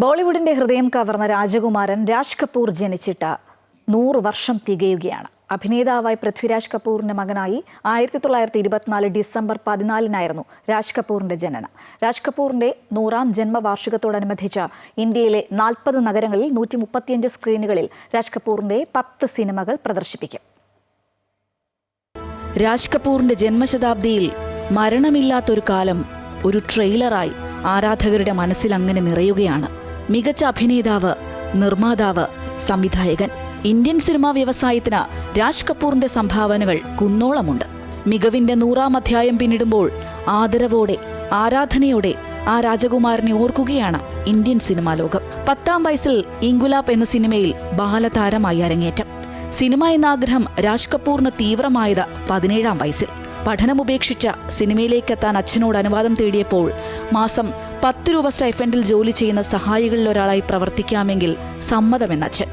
ബോളിവുഡിന്റെ ഹൃദയം കവർന്ന രാജകുമാരൻ രാജ് കപൂർ ജനിച്ചിട്ട് നൂറ് വർഷം തികയുകയാണ്. അഭിനേതാവായി പൃഥ്വിരാജ് കപൂറിന്റെ മകനായി ആയിരത്തി തൊള്ളായിരത്തി ഇരുപത്തിനാല് ഡിസംബർ പതിനാലിനായിരുന്നു രാജ് കപൂറിന്റെ ജനനം. രാജ് കപൂറിന്റെ നൂറാം ജന്മവാർഷികത്തോടനുബന്ധിച്ച ഇന്ത്യയിലെ നാൽപ്പത് നഗരങ്ങളിൽ നൂറ്റി മുപ്പത്തിയഞ്ച് സ്ക്രീനുകളിൽ രാജ് കപൂറിന്റെ പത്ത് സിനിമകൾ പ്രദർശിപ്പിക്കും. രാജ് കപൂറിന്റെ ജന്മശതാബ്ദിയിൽ മരണമില്ലാത്തൊരു കാലം ഒരു ട്രെയിലറായി ആരാധകരുടെ മനസ്സിൽ അങ്ങനെ നിറയുകയാണ്. മികച്ച അഭിനേതാവ് നിർമ്മാതാവ് സംവിധായകൻ ഇന്ത്യൻ സിനിമാ വ്യവസായത്തിന് രാജ് കപൂറിന്റെ സംഭാവനകൾ കുന്നോളമുണ്ട്. മികവിന്റെ നൂറാം അധ്യായം പിന്നിടുമ്പോൾ ആദരവോടെ ആരാധനയോടെ ആ രാജകുമാരനെ ഓർക്കുകയാണ് ഇന്ത്യൻ സിനിമാ ലോകം. പത്താം വയസ്സിൽ ഇങ്കുലാബ് എന്ന സിനിമയിൽ ബാലതാരമായി അരങ്ങേറ്റം. സിനിമ എന്ന ആഗ്രഹം രാജ് കപൂറിന് തീവ്രമായത് പതിനേഴാം വയസ്സിൽ. പഠനമുപേക്ഷിച്ച സിനിമയിലേക്കെത്താൻ അച്ഛനോട് അനുവാദം തേടിയപ്പോൾ മാസം പത്ത് രൂപ സ്റ്റൈഫൻഡിൽ ജോലി ചെയ്യുന്ന സഹായികളിൽ ഒരാളായി പ്രവർത്തിക്കാമെങ്കിൽ സമ്മതമെന്ന അച്ഛൻ.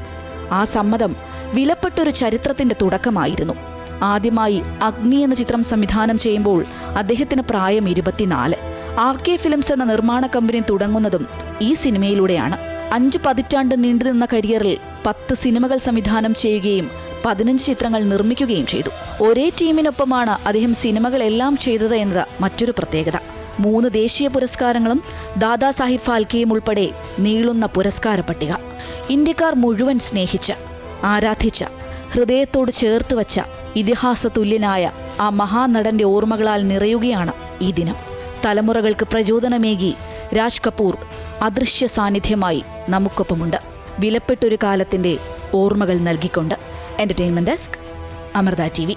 ആ സമ്മതം വിലപ്പെട്ടൊരു ചരിത്രത്തിന്റെ തുടക്കമായിരുന്നു. ആദ്യമായി അഗ്നി എന്ന ചിത്രം സംവിധാനം ചെയ്യുമ്പോൾ അദ്ദേഹത്തിന് പ്രായം ഇരുപത്തിനാല്. ആർ കെ ഫിലിംസ് എന്ന നിർമ്മാണ കമ്പനി തുടങ്ങുന്നതും ഈ സിനിമയിലൂടെയാണ്. അഞ്ച് പതിറ്റാണ്ട് നീണ്ടുനിന്ന കരിയറിൽ പത്ത് സിനിമകൾ സംവിധാനം ചെയ്യുകയും പതിനഞ്ച് ചിത്രങ്ങൾ നിർമ്മിക്കുകയും ചെയ്തു. ഒരേ ടീമിനൊപ്പമാണ് അദ്ദേഹം സിനിമകളെല്ലാം ചെയ്തത് എന്നത് മറ്റൊരു പ്രത്യേകത. മൂന്ന് ദേശീയ പുരസ്കാരങ്ങളും ദാദാസാഹിബ് ഫാൽക്കെയും ഉൾപ്പെടെ നീളുന്ന പുരസ്കാര പട്ടിക. ഇന്ത്യക്കാർ മുഴുവൻ സ്നേഹിച്ച ആരാധിച്ച ഹൃദയത്തോട് ചേർത്ത് വച്ച ഇതിഹാസ തുല്യനായ ആ മഹാനടന്റെ ഓർമ്മകളാൽ നിറയുകയാണ് ഈ ദിനം. തലമുറകൾക്ക് പ്രചോദനമേകി രാജ് കപൂർ അദൃശ്യ സാന്നിധ്യമായി നമുക്കൊപ്പമുണ്ട്. വിലപ്പെട്ടൊരു കാലത്തിന്റെ ഓർമ്മകൾ നൽകിക്കൊണ്ട്. Entertainment desk Amrita T